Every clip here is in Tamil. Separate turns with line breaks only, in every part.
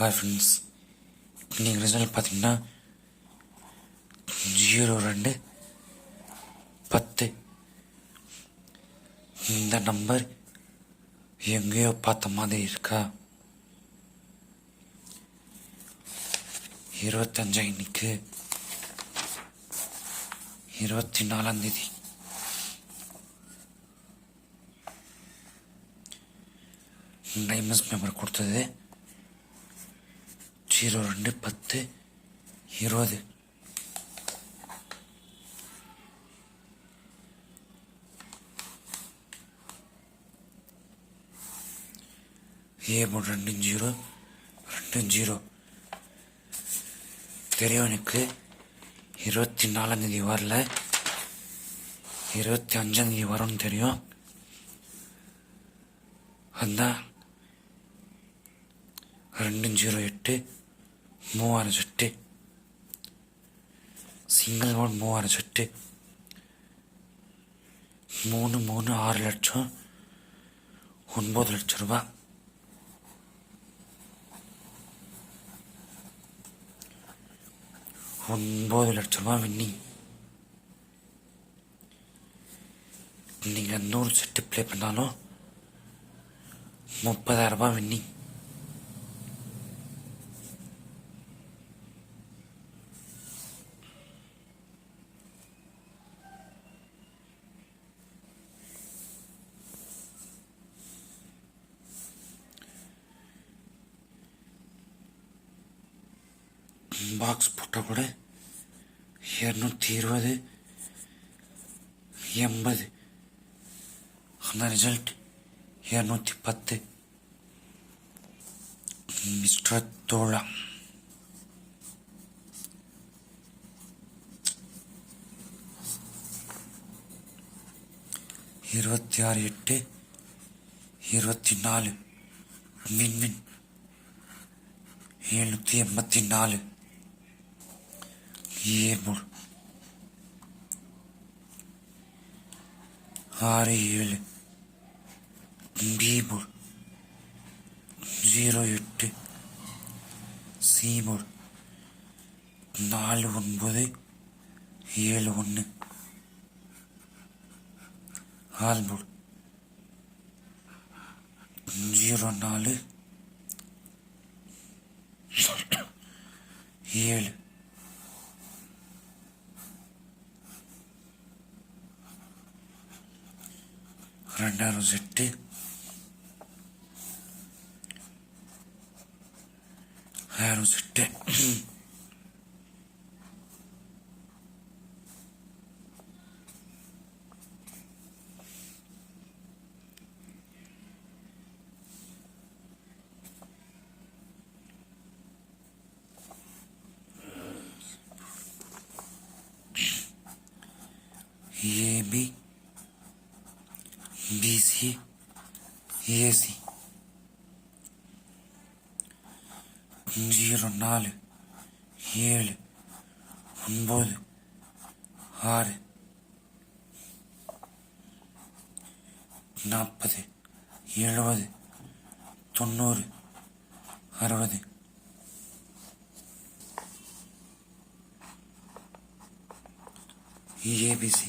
ஹாய் ஃப்ரெண்ட்ஸ் நீங்கள் ரிசல்ட் பார்த்தீங்கன்னா ஜீரோ ரெண்டு பத்து. இந்த நம்பர் எங்கேயோ பார்த்த மாதிரி இருக்கா? இருபத்தஞ்சா இன்னைக்கு? இருபத்தி நாலாம் தேதி டைமஸ் மெம்பர் கொடுத்தது. ஜீரோ ரெண்டு பத்து இருபது. ஏ மூணு ரெண்டு ஜீரோ ரெண்டு ஜீரோ. தெரியும் எனக்கு இருபத்தி நாலாந்தேதி வரல. இருபத்தி அஞ்சாந்தேதி வரும்னு தெரியும். அதான் ரெண்டு ஜீரோ எட்டு மூவாயிரம் சுட்டு. சிங்கிள் ஒன் மூவாயிரம் செட்டு. மூணு மூணு ஆறு லட்சம். ஒன்பது லட்சம் ரூபா. ஒன்பது லட்சம் ரூபா வின்னி நீங்கள் நூறு செட்டு ப்ளே பண்ணாலும் முப்பதாயிரம் ரூபாய் வின்னிங் பாக்ஸ் போட்டால் கூட இரநூத்தி இருபது எண்பது. அந்த ரிசல்ட் இரநூத்தி பத்து. மிஸ்டர் தோழா. இருபத்தி ஆறு எட்டு இருபத்தி நாலு. மின்மின் எழுநூற்றி எண்பத்தி நாலு. ஏழு ஆறு ஏழு பீபுல் ஜீரோ எட்டு சீபுல் நாலு ஒன்பது ஏழு ஒன்று ஆல்புல் ஜீரோ நாலு ஏழு ரெண்டாயிரம் செட்டு ஆயிரம் set A B B C A C zero நாலு ஏழு ஒன்பது ஆறு நாற்பது எழுபது தொண்ணூறு அறுபது ஏபிசி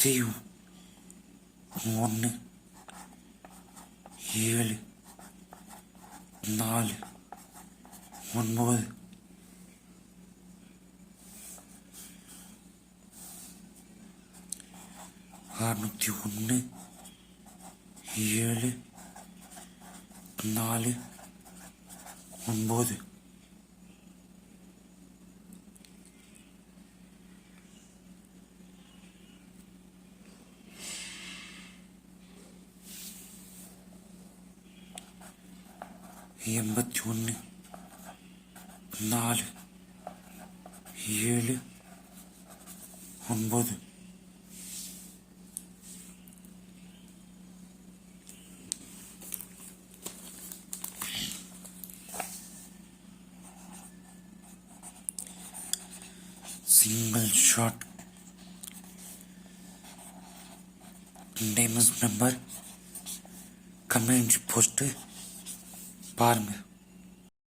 எழுநூற்றி ஒன்று ஏழு நாலு ஒன்பது. அறுநூற்றி ஒன்று ஏழு நாலு ஒன்பது. எண்பத்தி ஒன்று நாலு ஏழு ஒன்பது. Single shot name is number community post பாருங்கள்